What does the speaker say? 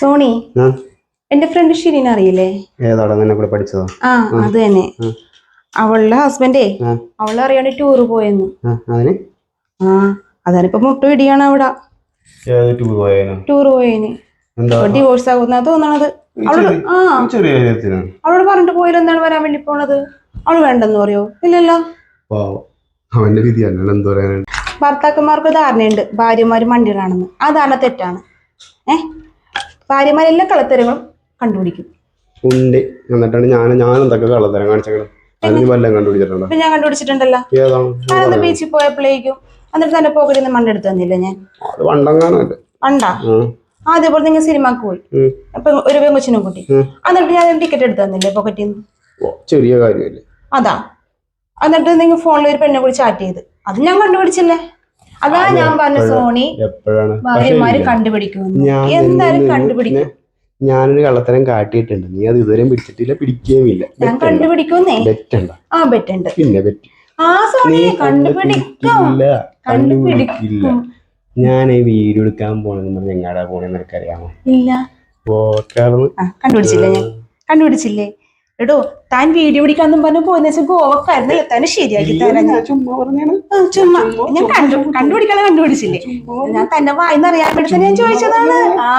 Sony എന്റെ front ഷിരീന അറിയില്ലേ? ഏതാടാ നിന്നെ കൂടെ പഠിച്ചതോ? ആ അത് തന്നെ. അവളുടെ ഹസ്ബൻഡേ അവളെ അറിയാണ്ട് ടൂറ് പോയെന്ന്. ആ ആ അതാണിപ്പോ മുട്ട ഇടിയാണ് അവിടെ. ഏത് ടൂർ പോയാനോ? ടൂറ് പോയേന്. ഡിവോഴ്സ് ആകുന്ന തോന്നണത്. അവളോട് പറഞ്ഞിട്ട് പോയാലും എന്താണ് വരാൻ വേണ്ടി പോണത്? അവൾ വേണ്ടെന്ന് പറയോ? ഇല്ലല്ലോ. അവന്റെ വിധി എന്തോ ഭർത്താക്കന്മാർക്ക് ധാരണയുണ്ട്. ഭാര്യമാര് മണ്ടിയിലാണെന്ന് ആ ധാരണ തെറ്റാണ്. ഏ ഭാര്യമാരെല്ലാ കളത്തരങ്ങളും കണ്ടുപിടിക്കും. ഉണ്ട്. എന്നിട്ടാണ് ഞാൻ ഞാൻ എന്തൊക്കെ കള്ളത്തരം കാണിച്ചത് വല്ലതും കണ്ടുപിടിച്ചിട്ടുണ്ടോ? ഇപ്പൊ ഞാൻ കണ്ടുപിടിച്ചിട്ടുണ്ടല്ലോ. ഞാനന്ന് ബീച്ചിൽ പോയപ്പോഴേക്കും എന്നിട്ട് തന്നെ പോക്കറ്റിൽ നിന്ന് മണ്ണെടുത്ത് തന്നില്ല ഞാൻ? അത് വണ്ടങ്ങാനല്ലേ ഉണ്ടാ അതേപോലെ നിങ്ങൾ സിനിമക്ക് പോയി. അപ്പൊ ഒരു പെങ്കൊച്ചിനും കൂട്ടി. എന്നിട്ട് ഞാൻ ടിക്കറ്റ് എടുത്ത് തന്നില്ലേ പോക്കറ്റിൽ നിന്ന് ചെറിയ കാര്യമല്ലേ? അതാ. എന്നിട്ട് നിങ്ങൾ ഫോണിൽ ഒരു പെണ്ണെ കൂടി ചാറ്റ് ചെയ്ത്. അത് ഞാൻ കണ്ടുപിടിച്ചില്ലേ? അതാ ഞാൻ പറഞ്ഞ സോണി. ഭാര്യമാര് കണ്ടുപിടിക്കും എന്തായാലും കണ്ടുപിടിക്കും. ഞാനൊരു കള്ളത്തരം കാട്ടിയിട്ടുണ്ട്. നീ അത് ഇതുവരെ പിടിച്ചിട്ടില്ല പിടിക്കുകയുമില്ല ഞാൻ കണ്ടുപിടിക്കുന്നേ ബെറ്റണ്ട. ആ ബെറ്റുണ്ട്. പിന്നെ ബെറ്റ് ആ കണ്ടുപിടിക്കും. കണ്ടുപിടിക്കില്ല. ഞാൻ ഈ വീഡിയോ എടുക്കാൻ പോണെന്ന് പറഞ്ഞ എങ്ങാടാ പോണെന്ന് എനിക്കറിയാമോ? ഇല്ല. കണ്ടുപിടിച്ചില്ലേ ഞാൻ. കണ്ടുപിടിച്ചില്ലേ? എടോ താൻ വീഡിയോ പിടിക്കാന്നും പറഞ്ഞു പോയെന്ന് വെച്ചാൽ ഗോവക്കായിരുന്നല്ലേ തന്നെ ശരിയാക്കി തരാം ഞാൻ. ചുമ്മാ ഞാൻ കണ്ടു കണ്ടുപിടിക്കാതെ കണ്ടുപിടിച്ചില്ലേ? ഞാൻ തന്നെ വായിന്നറിയാൻ വേണ്ടി തന്നെ ഞാൻ ചോദിച്ചതാണ്. ആ.